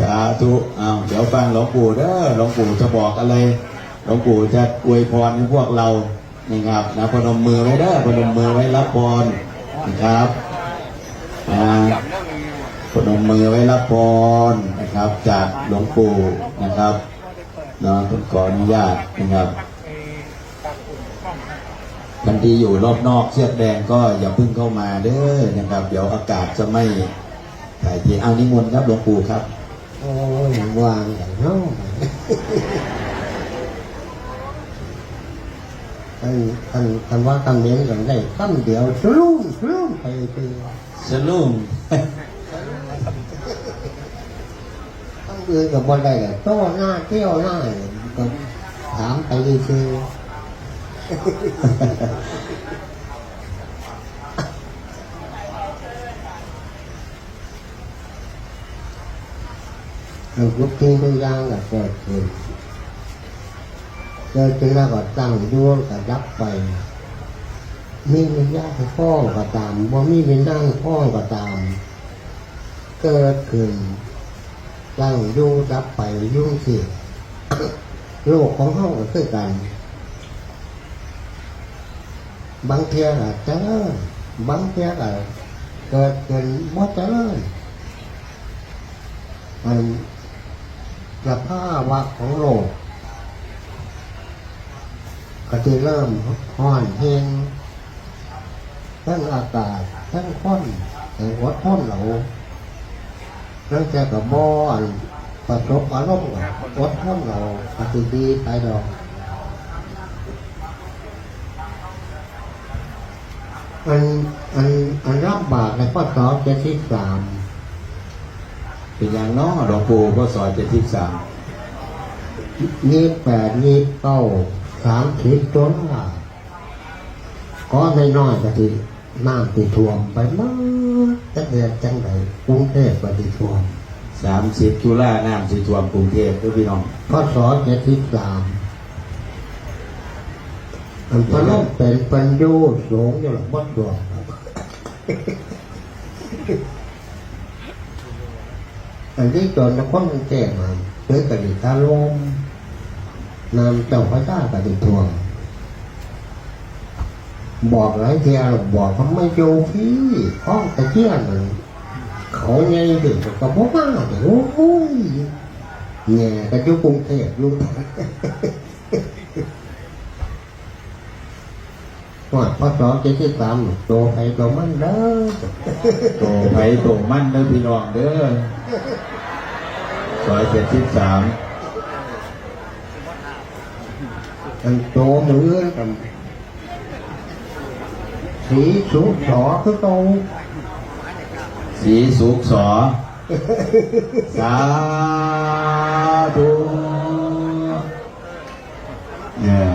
สาธุอ้าวเดี๋ยวฟังหลวงปู่เด้อหลวงปู่จะบอกอะไรหลวงปู่จะอวยพรให้พวกเรานะครับนะพนมมือไว้เด้อพนมมือไว้รับพรนะครับอ่าพนมมือไว้รับพรนะครับ จากหลวงปู่นะครับนะต้องขออนุญาตนะครับทันทีอยู่รอบนอกเชือกแดงก็อย่าพึ่งเข้ามาเด้อนะครับ เดี๋ยวอากาศจะไม่ถ่ายเทเอานิมนต์ครับหลวงปู่ครับ โอ้ยวางอย่างเนาะท่านท่านท่านว่าคำเลี้ยงอย่างได้คำเดียวสลุ่มสลุ่มไปคือสลุ่มคำอื่นกับบอลได้เลยโต้หน้าเที่ยวหน้าก็ถามไปคือ ทุกทิ้งทุกอย่างก็เกิดขึ้นเกิดขึ้นแล้วก็ตั้งดวงก็ดับไป มีวิญญาณพ้องก็ตามบ่มีวิญญาณพ้องก็ตาม เกิดขึ้นตั้งอยู่ดับไปยุ่งสิโลกของเฮาก็คือกัน บางเทียก็เจริญบางเทียก็เกิดขึ้นบ่เจริญมัน สภาวะของโลกก็จะเริ่มห้อนเฮงทั้งอากาศทั้งค้นทั้วัดท้นเหลาตั้งแต่กับบ่อนประสบอารมณ์กับวัดท้นเหลาปฏิดีไปดอกอันอันอันรับบาตรในข้อสอบเจ็ดสิบสาม เป็นอย่างน้อหลวงปู่ก็สอนเจ็ดสิบสามยี่สิบแปดยี่สิบเก้าสามสิบตัวละก็ในน้อยๆก็ที่น้ำติท่วมไปมาจะเดือดจังไดกรุงเทพก็ติท่วมสามสิบตุลาน้ำสิท่วมกรุงเทพด้วยพี่น้องข้อสอบเจ็ดสิบสามอันพลังเป็นปัญญูสูงอยู่หลังวัดดวง อันที่จนนครกรุงเทพมาเพื่อกระดิกาลมนำเจ้าพระเจ้ากระดิกทวงบอกหลายเทียบอกเขาไม่โยพี่ห้องตะเกียนมันเขาไงดึกกับพ่อมาเดี๋ยวโอ้ยเนี่ยกระจุกกรุงเทพลุง อดพอสองเจ็ดสิบสามโตไปโตมันเด้อโตไปโตมันเด้อพี่น้องเด้อซอยเจ็ดสิบสามอันโตมือกับสีสุกสอคือโตสีสุกสอสาธุเนี่ย